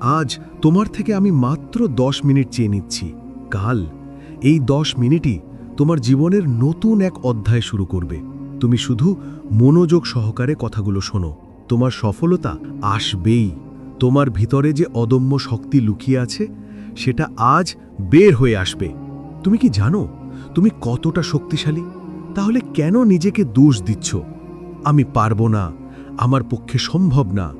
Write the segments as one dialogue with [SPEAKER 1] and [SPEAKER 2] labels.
[SPEAKER 1] আজ তোমার থেকে আমি মাত্র দশ মিনিট চেয়ে নিচ্ছি। কাল এই দশ মিনিটই তোমার জীবনের নতুন এক অধ্যায় শুরু করবে। তুমি শুধু মনোযোগ সহকারে কথাগুলো শোনো। তোমার সফলতা আসবেই। তোমার ভিতরে যে অদম্য শক্তি লুকিয়ে আছে, সেটা আজ বের হয়ে আসবে। তুমি কি জানো? তুমি কতটা শক্তিশালী? তাহলে কেন নিজেকে দোষ দিচ্ছ? আমি পারব না। আমার পক্ষে সম্ভব না।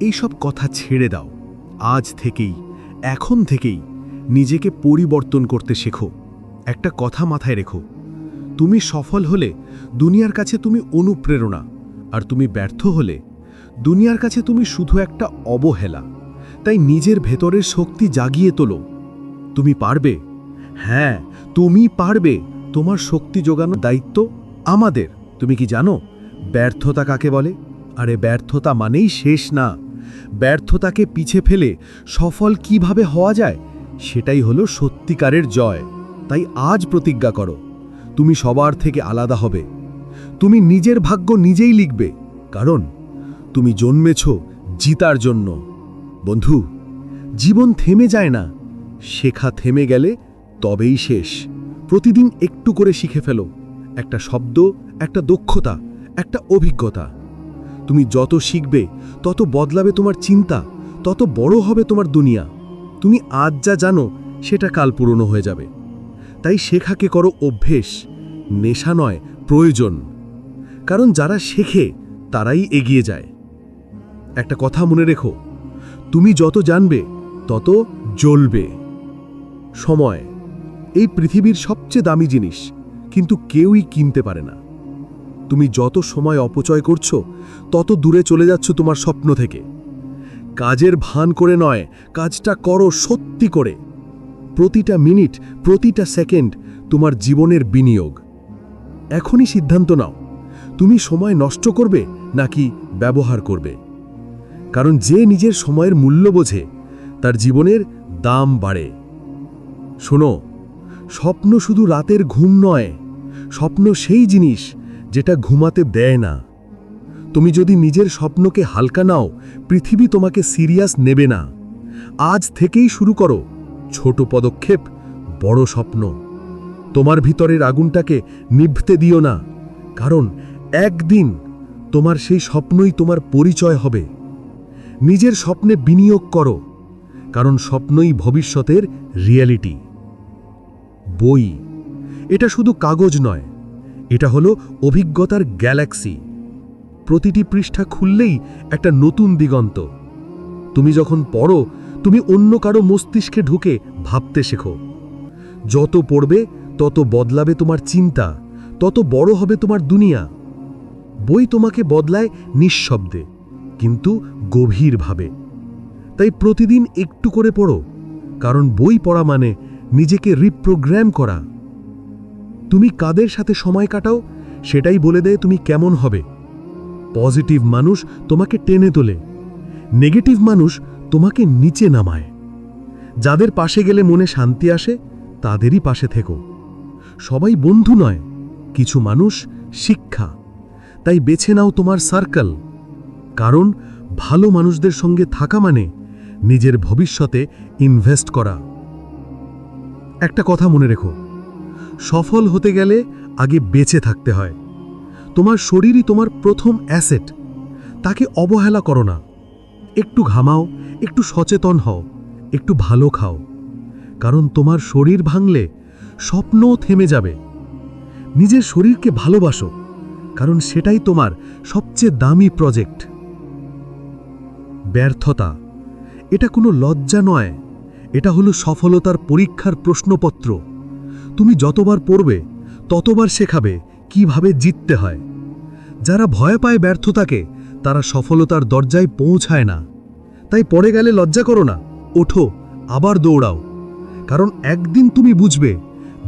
[SPEAKER 1] এই সব কথা ছেড়ে দাও। আজ থেকেই, এখন থেকেই নিজেকে পরিবর্তন করতে শেখো। একটা কথা মাথায় রেখো। তুমি সফল হলে দুনিয়ার কাছে তুমি অনুপ্রেরণা, আর তুমি ব্যর্থ হলে দুনিয়ার কাছে তুমি শুধু একটা অবহেলা। তাই নিজের ভেতরের শক্তি জাগিয়ে তোলো। তুমি পারবে? হ্যাঁ তুমি পারবে। তোমার শক্তি যোগানোর দায়িত্ব আমাদের। তুমি কি জানো, ব্যর্থতা কাকে বলে? আরে ব্যর্থতা মানেই শেষ না। ব্যর্থতাকে পিছে ফেলে সফল কীভাবে হওয়া যায়, সেটাই হলো সত্যিকারের জয়। তাই আজ প্রতিজ্ঞা করো, তুমি সবার থেকে আলাদা হবে। তুমি নিজের ভাগ্য নিজেই লিখবে, কারণ তুমি জন্মেছ জিতার জন্য। বন্ধু, জীবন থেমে যায় না, শেখা থেমে গেলে তবেই শেষ। প্রতিদিন একটু করে শিখে ফেলো, একটা শব্দ, একটা দক্ষতা, একটা অভিজ্ঞতা। তুমি যত শিখবে, তত বদলাবে তোমার চিন্তা, তত বড় হবে তোমার দুনিয়া। তুমি আজ যা জানো, সেটা কাল পুরনো হয়ে যাবে। তাই শেখাকে করো অভ্যেস, নেশা নয়, প্রয়োজন। কারণ যারা শেখে, তারাই এগিয়ে যায়। একটা কথা মনে রেখো, তুমি যত জানবে, তত জ্বলবে। সময়, এই পৃথিবীর সবচেয়ে দামি জিনিস, কিন্তু কেউই কিনতে পারে না। তুমি যত সময় অপচয় করছ, তত দূরে চলে যাচ্ছ তোমার স্বপ্ন থেকে। কাজের ভান করে নয়, কাজটা করো সত্যি করে। প্রতিটা মিনিট, প্রতিটা সেকেন্ড তোমার জীবনের বিনিয়োগ। এখনই সিদ্ধান্ত নাও, তুমি সময় নষ্ট করবে নাকি ব্যবহার করবে। কারণ যে নিজের সময়ের মূল্য বোঝে, তার জীবনের দাম বাড়ে। শোনো, স্বপ্ন শুধু রাতের ঘুম নয়, স্বপ্ন সেই জিনিস যেটা ঘুমাতে দেয় না। তুমি যদি নিজের স্বপ্নকে হালকা নাও, পৃথিবী তোমাকে সিরিয়াস নেবে না। আজ থেকেই শুরু করো, ছোট পদক্ষেপ, বড় স্বপ্ন। তোমার ভিতরের আগুনটাকে নিভতে দিও না, কারণ একদিন তোমার সেই স্বপ্নই তোমার পরিচয় হবে। নিজের স্বপ্নে বিনিয়োগ করো, কারণ স্বপ্নই ভবিষ্যতের রিয়ালিটি। বই, এটা শুধু কাগজ নয় এটা হলো অভিজ্ঞতার গ্যালাক্সি। প্রতিটি পৃষ্ঠা খুললেই একটা নতুন দিগন্ত। তুমি যখন পড়ো, তুমি অন্য কারও মস্তিষ্কে ঢুকে ভাবতে শেখো। যত পড়বে, তত বদলাবে তোমার চিন্তা, তত বড় হবে তোমার দুনিয়া। বই তোমাকে বদলায় নিঃশব্দে, কিন্তু গভীরভাবে। তাই প্রতিদিন একটু করে পড়ো, কারণ বই পড়া মানে নিজেকে রিপ্রোগ্রাম করা। তুমি কাদের সাথে সময় কাটাও? সেটাই বলে দেয় তুমি কেমন হবে। পজিটিভ মানুষ তোমাকে টেনে তোলে। নেগেটিভ মানুষ তোমাকে নিচে নামায়। যাদের পাশে গেলে মনে শান্তি আসে, তাদেরই পাশে থেকো। সবাই বন্ধু নয়, কিছু মানুষ শিক্ষা। তাই বেছে নাও তোমার সার্কেল কারণ ভালো মানুষদের সঙ্গে থাকা মানে নিজের ভবিষ্যতে ইনভেস্ট করা। একটা কথা মনে রেখো সফল হতে গেলে আগে বেঁচে থাকতে হয়। তোমার শরীরই তোমার প্রথম অ্যাসেট। তাকে অবহেলা করো না। একটু ঘামাও, একটু সচেতন হও, একটু ভালো খাও। কারণ তোমার শরীর ভাঙলে স্বপ্নও থেমে যাবে। নিজের শরীরকে ভালোবাসো, কারণ সেটাই তোমার সবচেয়ে দামি প্রজেক্ট। ব্যর্থতা, এটা কোনো লজ্জা নয়। এটা হলো সফলতার পরীক্ষার প্রশ্নপত্র। তুমি যতবার পড়বে, ততবার শেখাবে কীভাবে জিততে হয়। যারা ভয় পায় ব্যর্থতাকে, তারা সফলতার দরজায় পৌঁছায় না। তাই পড়ে গেলে লজ্জা করো না। ওঠো, আবার দৌড়াও। কারণ একদিন তুমি বুঝবে,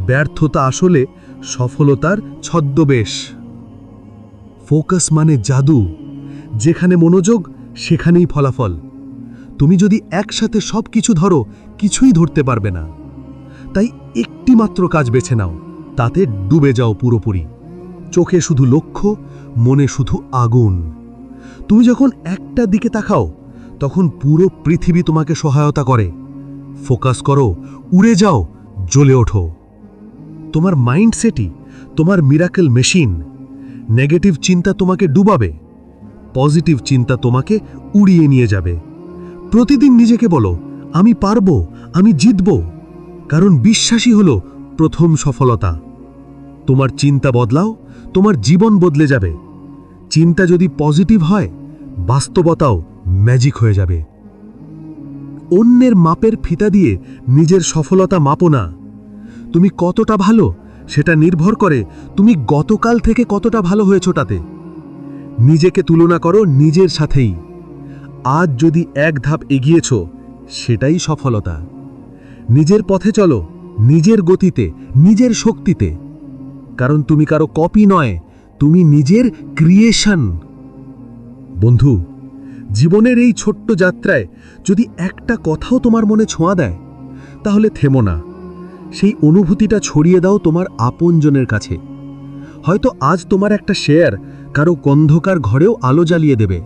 [SPEAKER 1] ব্যর্থতা আসলে সফলতার ছদ্মবেশ। ফোকাস মানে জাদু। যেখানে মনোযোগ, সেখানেই ফলাফল। তুমি যদি একসাথে সব কিছু ধরো, কিছুই ধরতে পারবে না। তাই একটি মাত্র কাজ বেছে নাও, তাতে ডুবে যাও পুরোপুরি। চোখে শুধু লক্ষ্য, মনে শুধু আগুন। তুমি যখন একটা দিকে তাকাও, তখন পুরো পৃথিবী তোমাকে সহায়তা করে। ফোকাস করো, উড়ে যাও, জ্বলে ওঠো। তোমার মাইন্ডসেটই তোমার মিরাকেল মেশিন। নেগেটিভ চিন্তা তোমাকে ডুবাবে, পজিটিভ চিন্তা তোমাকে উড়িয়ে নিয়ে যাবে। প্রতিদিন নিজেকে বলো, আমি পারব, আমি জিতব। কারণ বিশ্বাসী হলো প্রথম সফলতা। তোমার চিন্তা বদলাও, তোমার জীবন বদলে যাবে। চিন্তা যদি পজিটিভ হয়, বাস্তবতাও ম্যাজিক হয়ে যাবে। অন্যের মাপের ফিতা দিয়ে নিজের সফলতা মাপো না। তুমি কতটা ভালো সেটা নির্ভর করে তুমি গতকাল থেকে কতটা ভালো হয়েছ তাতে। নিজেকে তুলনা করো নিজের সাথেই। আজ যদি এক ধাপ এগিয়েছ, সেটাই সফলতা। নিজের পথে চলো, নিজের গতিতে, নিজের শক্তিতে। কারণ তুমি কারও কপি নয়, তুমি নিজের ক্রিয়েশন বন্ধু, জীবনের এই ছোট্ট যাত্রায় যদি একটা কথাও তোমার মনে ছোঁয়া দেয়, তাহলে থেমো না। সেই অনুভূতিটা ছড়িয়ে দাও তোমার আপনজনের কাছে। হয়তো আজ তোমার একটা শেয়ার কারও কন্ধকার ঘরেও আলো জ্বালিয়ে দেবে।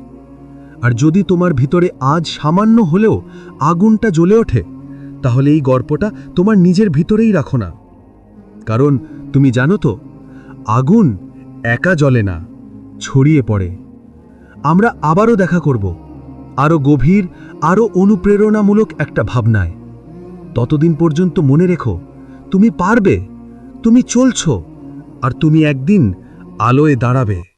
[SPEAKER 1] আর যদি তোমার ভিতরে আজ সামান্য হলেও আগুনটা জ্বলে ওঠে তাহলে এই গল্পটা তোমার নিজের ভিতরেই রাখো না। কারণ তুমি জানো তো, আগুন একা জ্বলে না, ছড়িয়ে পড়ে। আমরা আবারও দেখা করব, আরও গভীর, আরও অনুপ্রেরণামূলক একটা ভাবনায়। ততদিন পর্যন্ত মনে রেখো, তুমি পারবে, তুমি চলছ, আর তুমি একদিন আলোয় দাঁড়াবে।